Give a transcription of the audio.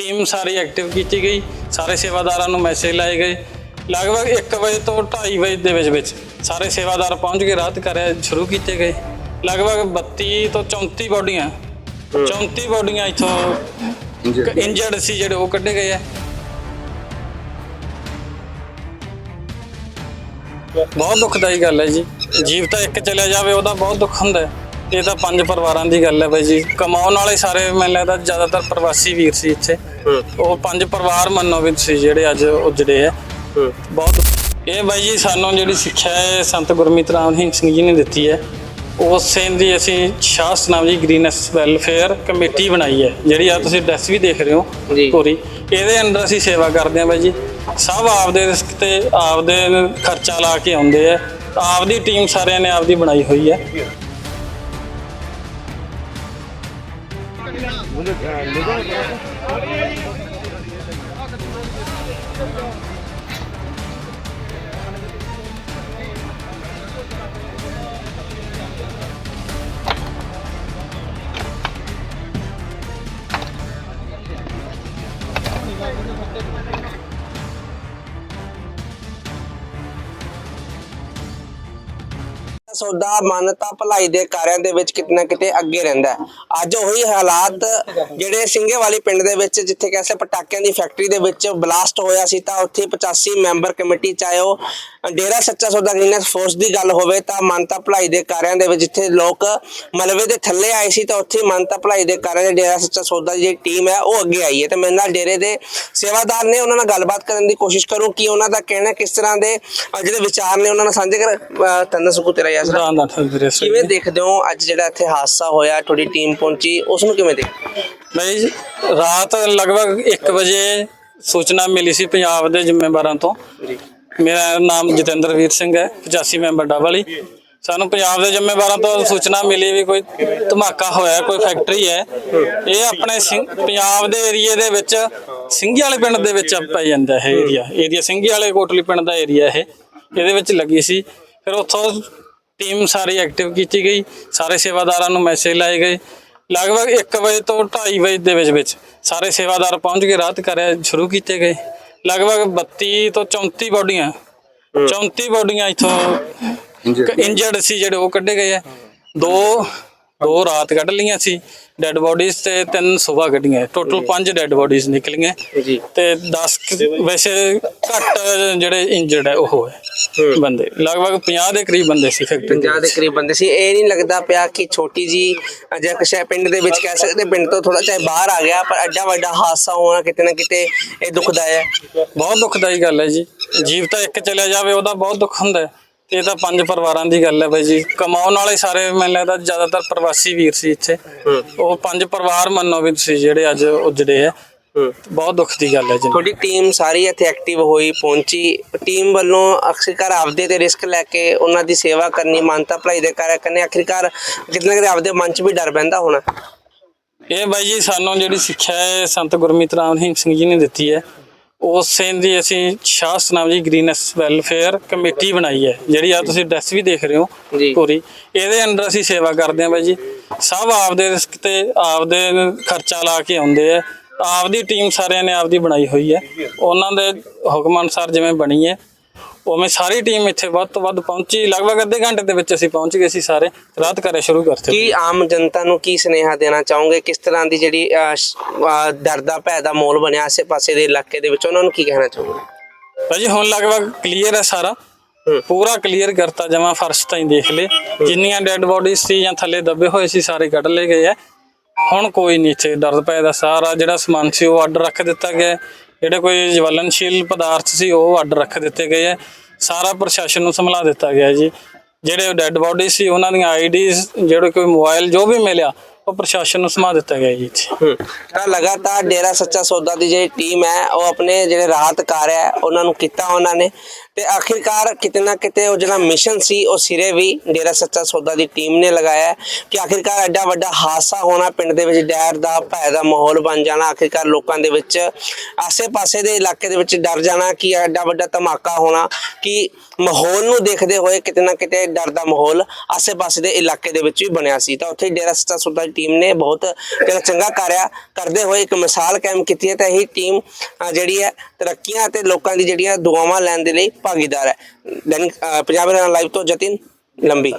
Team ਸਾਰੀ active ਕੀਤੀ ਗਈ ਸਾਰੇ ਸੇਵਾਦਾਰਾਂ ਨੂੰ ਮੈਸੇਜ ਲਾਏ ਗਏ। ਲਗਭਗ 1 ਵਜੇ ਤੋਂ 2:30 ਵਜੇ ਦੇ ਵਿੱਚ ਵਿੱਚ ਸਾਰੇ ਸੇਵਾਦਾਰ ਪਹੁੰਚ ਕੇ ਰਾਹਤ ਕਾਰਜ ਸ਼ੁਰੂ ਕੀਤੇ ਗਏ। ਲਗਭਗ 32 ਤੋਂ 34 ਬੋਡੀਆਂ 34 ਬੋਡੀਆਂ ਇੱਥੋਂ ਇੰਜਰਡ ਸੀ ਜਿਹੜੇ ਉਹ ਕੱਢੇ ਗਏ ਆ। ਬਹੁਤ ਦੁਖਦਾਈ ਗੱਲ ਹੈ ਜੀ। ਜੀਵ ਤਾਂ ਇੱਕ ਚਲਿਆ ਜਾਵੇ ਉਹਦਾ ਬਹੁਤ ਦੁੱਖ ਹੁੰਦਾ ਹੈ। ਇਹ ਤਾਂ ਪੰਜ ਪਰਿਵਾਰਾਂ ਦੀ ਗੱਲ ਹੈ ਬਾਈ ਜੀ। ਕਮਾਉਣ ਵਾਲੇ ਸਾਰੇ ਮੈਨੂੰ ਲੱਗਦਾ ਜ਼ਿਆਦਾਤਰ ਪ੍ਰਵਾਸੀ ਵੀਰ ਸੀ ਇੱਥੇ। ਉਹ ਪੰਜ ਪਰਿਵਾਰ ਮੰਨੋ ਵੀ ਸੀ ਜਿਹੜੇ ਅੱਜ ਉਜੜੇ ਆ ਬਹੁਤ ਇਹ ਬਾਈ ਜੀ ਸਾਨੂੰ ਜਿਹੜੀ ਸਿੱਖਿਆ ਹੈ ਸੰਤ ਗੁਰਮੀਤ ਰਾਮ ਸਿੰਘ ਜੀ ਨੇ ਦਿੱਤੀ ਹੈ। ਉਸੇ ਦੀ ਅਸੀਂ ਸ਼ਾਸਤ ਨਾਮ ਜੀ ਗ੍ਰੀਨੈਸ ਵੈਲਫੇਅਰ ਕਮੇਟੀ ਬਣਾਈ ਹੈ। ਜਿਹੜੀ ਆ ਤੁਸੀਂ ਡਰੈਸ ਵੀ ਦੇਖ ਰਹੇ ਹੋ। ਪੂਰੀ। ਇਹਦੇ ਅੰਦਰ ਅਸੀਂ ਸੇਵਾ ਕਰਦੇ ਹਾਂ ਬਾਈ ਜੀ। ਸਭ ਆਪਦੇ ਰਿਸਕ ਤੇ ਆਪਦੇ ਖਰਚਾ ਲਾ ਕੇ ਆਉਂਦੇ ਆ ਆਪਦੀ ਟੀਮ ਸਾਰਿਆਂ ਨੇ ਆਪਦੀ ਬਣਾਈ ਹੋਈ ਹੈ। Bunu, yani, neden? ਸੌਦਾ ਮਾਨਤਾ ਭਲਾਈ ਦੇ ਕਾਰਿਆਂ ਦੇ ਵਿੱਚ ਕਿਤੇ ਨਾ ਕਿਤੇ ਅੱਗੇ ਰਹਿੰਦਾ ਅੱਜ ਉਹੀ ਹਾਲਾਤ ਜਿਹੜੇ ਸਿੰਘੇ ਵਾਲੀ ਪਿੰਡ ਦੇ ਵਿੱਚ ਜਿੱਥੇ ਕੈਸੇ ਪਟਾਕਿਆਂ ਦੀ ਫੈਕਟਰੀ ਦੇ ਵਿੱਚ ਬਲਾਸਟ ਹੋਇਆ ਸੀ ਤਾਂ ਉੱਥੇ 85 ਮੈਂਬਰ ਕਮੇਟੀ ਚਾਹੇ ਉਹ ਡੇਰਾ ਸੱਚਾ ਸੌਦਾ ਗ੍ਰੀਨੈਸ ਫੋਰਸ ਦੀ ਗੱਲ ਹੋਵੇ ਤਾਂ ਮਾਨਤਾ ਭਲਾਈ ਦੇ ਕਾਰਿਆਂ ਦੇ ਵਿੱਚ ਜਿੱਥੇ ਲੋਕ ਮਲਵੇ ਦੇ ਥੱਲੇ ਆਏ ਸੀ ਤਾਂ ਉੱਥੇ ਮਾਨਤਾ ਭਲਾਈ ਦੇ ਕਾਰਿਆਂ ਦੇ ਡੇਰਾ ਸੱਚਾ ਸੌਦਾ ਦੀ ਜਿਹੜੀ ਟੀਮ ਹੈ ਉਹ ਅੱਗੇ ਆਈ ਹੈ। ਤੇ ਮੇਰੇ ਨਾਲ ਡੇਰੇ ਦੇ ਸੇਵਾਦਾਰ ਨੇ ਉਹਨਾਂ ਨਾਲ ਗੱਲਬਾਤ ਕਰਨ ਦੀ ਕੋਸ਼ਿਸ਼ ਕਰੂੰ ਕਿ ਉਹਨਾਂ ਦਾ ਕਹਿਣਾ ਕਿਸ ਤਰ੍ਹਾਂ ਦੇ ਜਿਹੜੇ ਵਿਚਾਰ ਨੇ ਉਹਨਾਂ ਨਾਲ ਸਾਂਝੇ ਕਰ ਅ, ਤੰਦਰ ਸੁਕੂ ਤੇਰਾ ਯਾਰ ਰਾਮ ਦਾ ਵੀਰੇ ਕਿਵੇਂ ਦੇਖਦੇ ਹੋ ਅੱਜ ਜਿਹੜਾ ਇੱਥੇ ਹਾਦਸਾ ਹੋਇਆ ਤੁਹਾਡੀ ਟੀਮ ਪਹੁੰਚੀ ਉਸ ਨੂੰ ਕਿਵੇਂ ਦੇਖਦੇ ਬਈ ਜੀ, ਰਾਤ ਲਗਭਗ 1 ਵਜੇ ਸੂਚਨਾ ਮਿਲੀ ਸੀ ਪੰਜਾਬ ਦੇ ਜ਼ਿੰਮੇਵਾਰਾਂ ਤੋਂ। ਮੇਰਾ ਨਾਮ ਜਤਿੰਦਰਵੀਰ ਸਿੰਘ ਹੈ 85 ਮੈਂਬਰ ਡਬਲੀ ਸਾਨੂੰ ਪੰਜਾਬ ਦੇ ਜ਼ਿੰਮੇਵਾਰਾਂ ਤੋਂ ਸੂਚਨਾ ਮਿਲੀ ਵੀ ਕੋਈ ਧਮਾਕਾ ਹੋਇਆ ਕੋਈ ਫੈਕਟਰੀ ਹੈ। ਇਹ ਆਪਣੇ ਪੰਜਾਬ ਦੇ ਏਰੀਏ ਦੇ ਵਿੱਚ ਸਿੰਘੀ ਵਾਲੇ ਪਿੰਡ ਦੇ ਵਿੱਚ ਪੈ ਜਾਂਦਾ ਹੈ ਏਰੀਆ ਏਰੀਆ ਸਿੰਘੀ ਵਾਲੇ ਕੋਟਲੀ ਪਿੰਡ ਦਾ ਏਰੀਆ ਇਹ। ਇਹਦੇ ਵਿੱਚ ਲੱਗੀ ਸੀ। ਫਿਰ ਉੱਥੋਂ ਟੀਮ ਸਾਰੀ ਐਕਟਿਵ ਕੀਤੀ ਗਈ ਸਾਰੇ ਸੇਵਾਦਾਰਾਂ ਨੂੰ ਮੈਸੇਜ ਲਾਏ ਗਏ। ਲਗਭਗ 1 ਵਜੇ ਤੋਂ 2:30 ਵਜੇ ਦੇ ਵਿੱਚ ਵਿੱਚ ਸਾਰੇ ਸੇਵਾਦਾਰ ਪਹੁੰਚ ਕੇ ਰਾਹਤ ਕਾਰਜ ਸ਼ੁਰੂ ਕੀਤੇ ਗਏ। ਲਗਭਗ 32 ਤੋਂ 34 ਬੋਡੀਆਂ 34 ਬੋਡੀਆਂ ਇੱਥੋਂ ਇੰਜਰਡ ਸੀ ਜਿਹੜੇ ਉਹ ਕੱਢੇ ਗਏ ਆ। ਦੋ ਦੋ ਰਾਤ ਕੱਢ ਲਈਆਂ ਸੀ ਡੈੱਡ ਬੋਡੀਜ਼ ਤੇ ਤਿੰਨ ਸਵੇਰ ਕੱਢੀਆਂ। ਟੋਟਲ 5 ਡੈੱਡ ਬੋਡੀਜ਼ ਨਿਕਲੀਆਂ। ਜੀ। ਤੇ 10 ਵੈਸੇ ਘੱਟ ਜਿਹੜੇ ਇੰਜਰਡ ਹੈ ਉਹ ਹੈ। ਬੰਦੇ ਲਗਭਗ 50 ਦੇ ਕਰੀਬ ਬੰਦੇ ਸੀ ਫੈਕਟਰੀ ਦੇ 50 ਦੇ ਕਰੀਬ ਬੰਦੇ ਸੀ। ਇਹ ਨਹੀਂ ਲੱਗਦਾ ਪਿਆ ਕਿ ਛੋਟੀ ਜੀ ਅਜਾ ਕਿਸ਼ਾ ਪਿੰਡ ਦੇ ਵਿੱਚ ਕਹਿ ਸਕਦੇ ਪਿੰਡ ਤੋਂ ਥੋੜਾ ਚਾਹੇ ਬਾਹਰ ਆ ਗਿਆ ਪਰ ਐਡਾ ਵੱਡਾ ਹਾਦਸਾ ਹੋਣਾ ਕਿਤੇ ਨਾ ਕਿਤੇ ਇਹ ਦੁਖਦਾਇਕ ਹੈ। ਬਹੁਤ ਦੁਖਦਾਈ ਗੱਲ ਹੈ ਜੀ। ਜੀਵ ਤਾਂ ਇੱਕ ਚਲਿਆ ਜਾਵੇ ਉਹਦਾ ਬਹੁਤ ਦੁੱਖ ਹੁੰਦਾ ਹੈ। ਤੇ ਇਹ ਤਾਂ ਪੰਜ ਪਰਿਵਾਰਾਂ ਦੀ ਗੱਲ ਹੈ ਬਾਈ ਜੀ। ਕਮਾਉਣ ਵਾਲੇ ਸਾਰੇ ਮੈਨੂੰ ਲੱਗਦਾ ਜ਼ਿਆਦਾਤਰ ਪ੍ਰਵਾਸੀ ਵੀਰ ਸੀ ਇੱਥੇ। ਉਹ ਪੰਜ ਪਰਿਵਾਰ ਮੰਨੋ ਵੀ ਸੀ ਜਿਹੜੇ ਅੱਜ ਉਜੜੇ ਆ ਬਹੁਤ ਦੁੱਖ ਦੀ ਗੱਲ ਹੈ ਜੀ। ਤੁਹਾਡੀ ਟੀਮ ਸਾਰੀ ਇੱਥੇ ਐਕਟਿਵ ਹੋਈ ਪਹੁੰਚੀ। ਟੀਮ ਵੱਲੋਂ ਅਕਸਰਕਾਰ ਆਪਦੇ ਤੇ ਰਿਸਕ ਲੈ ਕੇ ਉਹਨਾਂ ਦੀ ਸੇਵਾ ਕਰਨੀ ਮਾਨਤਾ ਭਲਾਈ ਦੇ ਕਾਰਿਆ ਕਰਨੇ ਆਖਿਰਕਾਰ ਕਿਤੇ ਨਾ ਕਿਤੇ ਆਪਦੇ ਮਨ 'ਚ ਵੀ ਡਰ ਬਹਿੰਦਾ ਹੋਣਾ। ਇਹ ਬਾਈ ਜੀ ਸਾਨੂੰ ਜਿਹੜੀ ਸਿੱਖਿਆ ਹੈ ਸੰਤ ਗੁਰਮੀਤ ਰਾਮ ਸਿੰਘ ਜੀ ਨੇ ਦਿੱਤੀ ਹੈ। ਉਸੇ ਦੀ ਅਸੀਂ ਸ਼ਾਸਤ ਨਾਮ ਜੀ ਗ੍ਰੀਨੈਸ ਵੈਲਫੇਅਰ ਕਮੇਟੀ ਬਣਾਈ ਹੈ ਜਿਹੜੀ ਆ ਤੁਸੀਂ ਡਰੈਸ ਵੀ ਦੇਖ ਰਹੇ ਹੋ। ਪੂਰੀ। ਇਹਦੇ ਅੰਦਰ ਅਸੀਂ ਸੇਵਾ ਕਰਦੇ ਹਾਂ ਬਾਈ ਜੀ। ਸਭ ਆਪਦੇ ਰਿਸਕ ਤੇ ਆਪਦੇ ਖਰਚਾ ਲਾ ਕੇ ਆਉਂਦੇ ਆ। ਆਪਦੀ ਟੀਮ ਸਾਰਿਆਂ ਨੇ ਆਪਦੀ ਬਣਾਈ ਹੋਈ ਹੈ। ਉਹਨਾਂ ਦੇ ਹੁਕਮ ਅਨੁਸਾਰ ਜਿਵੇਂ ਬਣੀ ਹੈ ਉਵੇਂ ਸਾਰੀ ਟੀਮ ਇੱਥੇ ਵੱਧ ਤੋਂ ਵੱਧ ਪਹੁੰਚੀ ਲਗਭਗ ਅੱਧੇ ਘੰਟੇ ਦੇ ਵਿੱਚ ਅਸੀਂ ਪਹੁੰਚ ਗਏ ਸੀ ਸਾਰੇ। ਰਾਤ ਕਰੇ ਸ਼ੁਰੂ ਕਰਤੇ ਕੀ ਆਮ ਜਨਤਾ ਨੂੰ ਕੀ ਸੁਨੇਹਾ ਦੇਣਾ ਚਾਹੋਗੇ? ਕਿਸ ਤਰ੍ਹਾਂ ਦੀ ਜਿਹੜੀ ਅਹ, ਸ਼- ਅਹ, ਡਰ ਦਾ ਭੈ ਦਾ ਮਾਹੌਲ ਬਣਿਆ ਆਸੇ-ਪਾਸੇ ਦੇ ਇਲਾਕੇ ਦੇ ਵਿੱਚ? ਉਹਨਾਂ ਨੂੰ ਕੀ ਕਹਿਣਾ ਚਾਹੋਗੇ? ਭਾਜੀ ਹੁਣ ਲਗਭਗ ਕਲੀਅਰ ਹੈ ਸਾਰਾ। ਹੂੰ। ਪੂਰਾ ਕਲੀਅਰ ਕਰਤਾ ਜਮਾ ਫਰਸ਼ ਤਾਈਂ ਦੇਖ ਲੇ ਜਿੰਨੀਆਂ ਡੈੱਡ ਬੋਡੀਜ਼ ਸੀ ਜਾਂ ਥੱਲੇ ਦੱਬੇ ਹੋਏ ਸੀ ਸਾਰੇ ਕੱਢ ਲਏ ਗਏ ਆ ਹੁਣ ਕੋਈ ਨਹੀਂ ਇੱਥੇ ਦਰਦ ਪੈ ਦਾ ਸਾਰਾ ਜਿਹੜਾ ਸਮਾਨ ਸੀ ਉਹ ਅੱਡ ਰੱਖ ਦਿੱਤਾ ਗਿਆ ਹੈ। ਜਿਹੜੇ ਕੋਈ ਜਵਲਨਸ਼ੀਲ ਪਦਾਰਥ ਸੀ, ਉਹ ਅੱਡ ਰੱਖ ਦਿੱਤੇ ਗਏ ਹੈ ਸਾਰਾ ਪ੍ਰਸ਼ਾਸਨ ਨੂੰ ਸੰਭਲਾ ਦਿੱਤਾ ਗਿਆ ਜੀ। ਜਿਹੜੇ ਡੈੱਡ ਬੋਡੀ ਸੀ, ਉਹਨਾਂ ਦੀਆਂ ਆਈਡੀਜ਼ ਜਿਹੜੇ ਕੋਈ ਮੋਬਾਈਲ ਜੋ ਵੀ ਮਿਲਿਆ ਉਹ ਪ੍ਰਸ਼ਾਸਨ ਨੂੰ ਸਮਾ ਦਿੱਤਾ ਗਿਆ ਜੀ ਇੱਥੇ। ਹਮ, ਤਾਂ ਲਗਾਤਾਰ ਡੇਰਾ ਸੱਚਾ ਸੌਦਾ ਦੀ ਜਿਹੜੀ ਟੀਮ ਹੈ ਉਹ ਆਪਣੇ ਜਿਹੜੇ ਰਾਹਤ ਕਾਰਜ ਹੈ ਉਹਨਾਂ ਨੂੰ ਕੀਤਾ ਉਹਨਾਂ ਨੇ। ਤੇ ਆਖਿਰਕਾਰ ਕਿਤੇ ਨਾ ਕਿਤੇ ਉਹ ਜਿਹੜਾ ਮਿਸ਼ਨ ਸੀ ਉਹ ਸਿਰੇ ਵੀ ਡੇਰਾ ਸੱਚਾ ਸੌਦਾ ਦੀ ਟੀਮ ਨੇ ਲਗਾਇਆ ਹੈ ਕਿ ਆਖਿਰਕਾਰ ਐਡਾ ਵੱਡਾ ਹਾਦਸਾ ਹੋਣਾ ਪਿੰਡ ਦੇ ਵਿੱਚ ਡਰ ਦਾ ਭੈ ਦਾ ਮਾਹੌਲ ਬਣ ਜਾਣਾ। ਆਖਿਰਕਾਰ ਲੋਕਾਂ ਦੇ ਵਿੱਚ ਆਸੇ-ਪਾਸੇ ਦੇ ਇਲਾਕੇ ਦੇ ਵਿੱਚ ਡਰ ਜਾਣਾ ਕਿ ਐਡਾ ਵੱਡਾ ਧਮਾਕਾ ਹੋਣਾ ਕਿ ਮਾਹੌਲ ਨੂੰ ਦੇਖਦੇ ਹੋਏ ਕਿਤੇ ਨਾ ਕਿਤੇ ਡਰ ਦਾ ਮਾਹੌਲ ਆਸੇ-ਪਾਸੇ ਦੇ ਇਲਾਕੇ ਦੇ ਵਿੱਚ ਵੀ ਬਣਿਆ ਸੀ। ਤਾਂ ਉੱਥੇ ਡੇਰਾ ਸੱਚਾ ਸੌਦਾ ਟੀਮ ਨੇ ਬਹੁਤ ਜਿਹੜਾ ਚੰਗਾ ਕਾਰਿਆ। ਕਰਦੇ ਹੋਏ ਇੱਕ ਮਿਸਾਲ ਕਾਇਮ ਕੀਤੀ ਹੈ ਤਾਂ ਇਹ ਟੀਮ ਜਿਹੜੀ ਹੈ ਤਰੱਕੀਆਂ ਅਤੇ ਲੋਕਾਂ ਦੀ ਜਿਹੜੀਆਂ ਦੁਆਵਾਂ ਲੈਣ ਦੇ ਲਈ ਭਾਗੀਦਾਰ ਹੈ। ਦੈਨਿਕ ਅ, ਪੰਜਾਬ ਲਾਈਵ ਤੋਂ ਜਤਿਨ ਲੰਬੀ।